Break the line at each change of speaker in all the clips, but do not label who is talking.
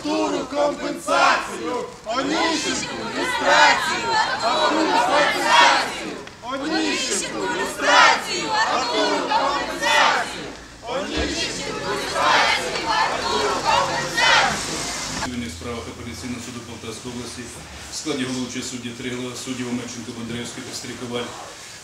Артуру компенсацію! Оніщенку люстрацію! Артуру компенсацію! Оніщенку люстрацію! Артуру компенсацію!
Цивільних справах апеляційного суду Полтавської області в складі головуючого судді Тригла, суддів Омельченко, Бондаревський та Стріковаль,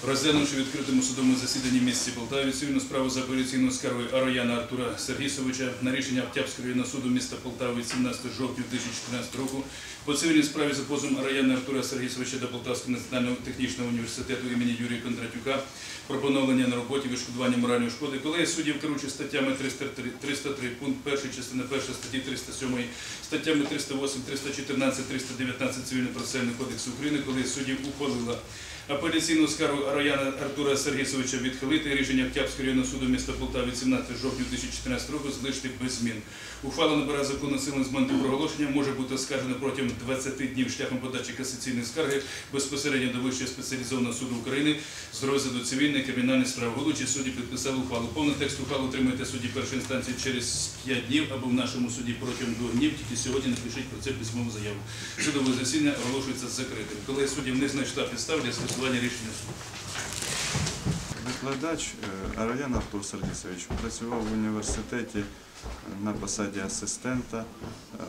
розглянувши відкритому судовому засіданні в місті Полтаві цивільну справу за апеляційною скаргою Арояна Артура Сергісовича на рішення Октябрського районного суду міста Полтави від 17 жовтня 2014 року по цивільній справі за позовом Арояна Артура Сергісовича до Полтавського національного технічного університету імені Юрія Кондратюка про поновлення на роботі відшкодування моральної шкоди, коли суддів керуючи статтями 303, 303 пункт 1, частина 1 статті 307, статтями 308, 314, 319 Цивільного процесуального кодексу України, коли суддів ухвалила апеляційну скаргу Арояна Артура Сергійовича відхилити рішення Октябрського районного суду міста Полтави від 17 жовтня 2014 року залишити без змін. Ухвала набирає законну силу з моменту проголошення, може бути оскаржена протягом 20 днів шляхом подачі касаційної скарги безпосередньо до Вищого спеціалізованого суду України з розгляду цивільної кримінальної справи. Головуючі судді підписали ухвалу. Повний текст ухвали отримаєте судді першої інстанції через 5 днів або в нашому суді протягом 2 днів. Тільки сьогодні напишіть про це письмову заяву. Судове засідання оголошується закритим. Коли суддів не знайшла підстав для скасування рішення суду.
Викладач е, Ароян Артур Сергійович працював в університеті на посаді асистента е,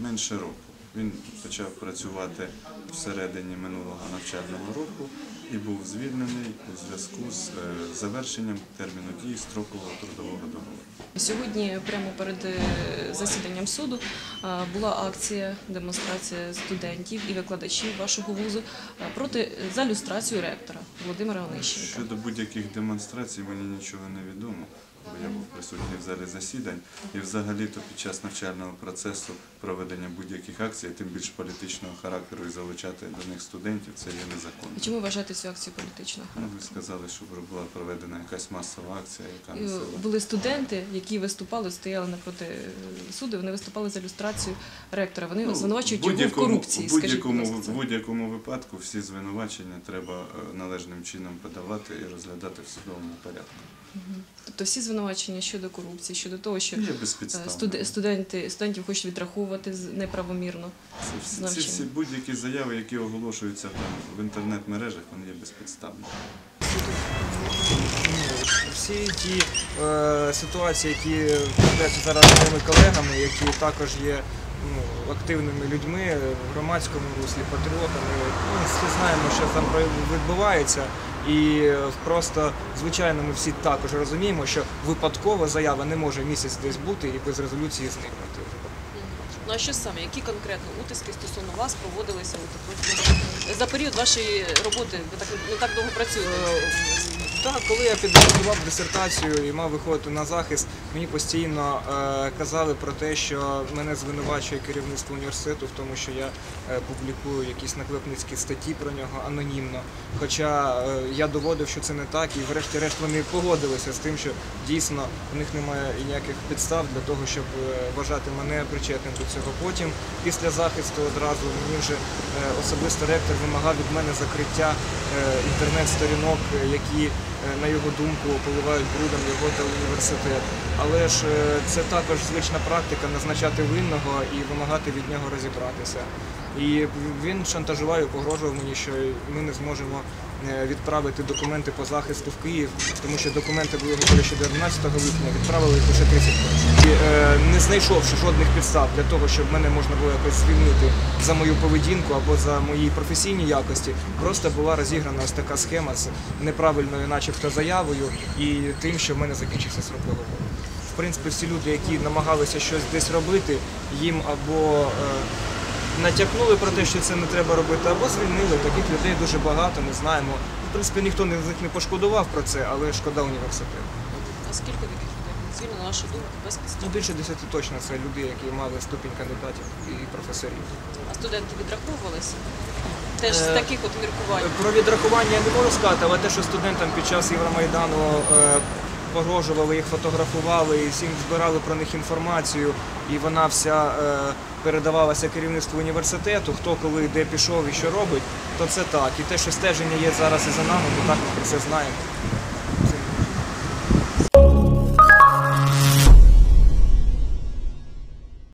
менше року. Він почав працювати всередині минулого навчального року і був звільнений у зв'язку з е, завершенням терміну дії строкового трудового договору.
Сьогодні, прямо перед е, засіданням суду, е, була акція, демонстрація студентів і викладачів вашого вузу проти за люстрацію ректора Володимира Онищенка.
Щодо будь-яких демонстрацій мені нічого не відомо, бо я був присутній в залі засідань. І взагалі-то під час навчального процесу проведення будь-яких акцій, тим більш політичного характеру і залучати до них студентів, це є незаконно.
Чому вважаєте цю акцію політичною?
Ну, ви сказали, що була проведена якась масова акція, яка.
Були студенти, які виступали, стояли напроти суду. Вони виступали за люстрацію ректора. Вони
Ну,
звинувачують його в корупції.
будь-якому, будь-якому випадку всі звинувачення треба е, належним чином подавати і розглядати в судовому порядку.
Тобто всі звинувачення щодо корупції, щодо того, що е, студ- студенти студентів хочуть відраховувати з- неправомірно.
Це всі, ці всі будь-які заяви, які оголошуються там в інтернет-мережах, вони є безпідставні.
всі ті е, ситуації, які трапляються зараз з моїми колегами, які також є ну, активними людьми в громадському руслі, патріотами. Ну, всі знаємо, що там відбувається. І просто, звичайно, ми всі також розуміємо, що випадкова заява не може місяць десь бути і без резолюції зникнути.
Ну а що саме? Які конкретно утиски стосовно вас проводилися у от, за період вашої роботи? Ви так не так довго працюєте.
Е, Так, коли я підготував дисертацію і мав виходити на захист, мені постійно е, казали про те, що мене звинувачує керівництво університету в тому, що я е, публікую якісь наклепницькі статті про нього анонімно. Хоча е, я доводив, що це не так, і врешті-решт вони погодилися з тим, що дійсно у них немає ніяких підстав для того, щоб вважати мене причетним до цього. Потім, після захисту, одразу мені вже особисто ректор вимагав від мене закриття інтернет-сторінок, які, на його думку, поливають брудом його та університет. Але ж е, це також звична практика назначати винного і вимагати від нього розібратися. І він шантажував і погрожував мені, що ми не зможемо е, відправити документи по захисту в Київ, тому що документи були готові ще до 11 липня, відправили їх лише 31. І е, не знайшовши жодних підстав для того, щоб мене можна було якось звільнити за мою поведінку або за мої професійні якості, просто була розіграна ось така схема з неправильною, начебто, заявою і тим, що в мене закінчився срок договору. В принципі, всі люди, які намагалися щось десь робити, їм або е, натякнули про те, що це не треба робити, або звільнили. Таких людей дуже багато, ми знаємо. В принципі, ніхто не- з них не пошкодував про це, але шкода університету.
А скільки таких людей звільнено, на вашу думку, без
Ну, більше десяти точно це люди, які мали ступінь кандидатів і професорів.
А студенти відраховувалися? Теж з
Е,
таких от міркувань.
Про відрахування я не можу сказати, але те, що студентам під час Євромайдану е, погрожували, їх фотографували, і всім збирали про них інформацію, і вона вся е, передавалася керівництву університету, хто коли де пішов і що робить, то це так. І те, що стеження є зараз і за нами, то так ми про це знаємо.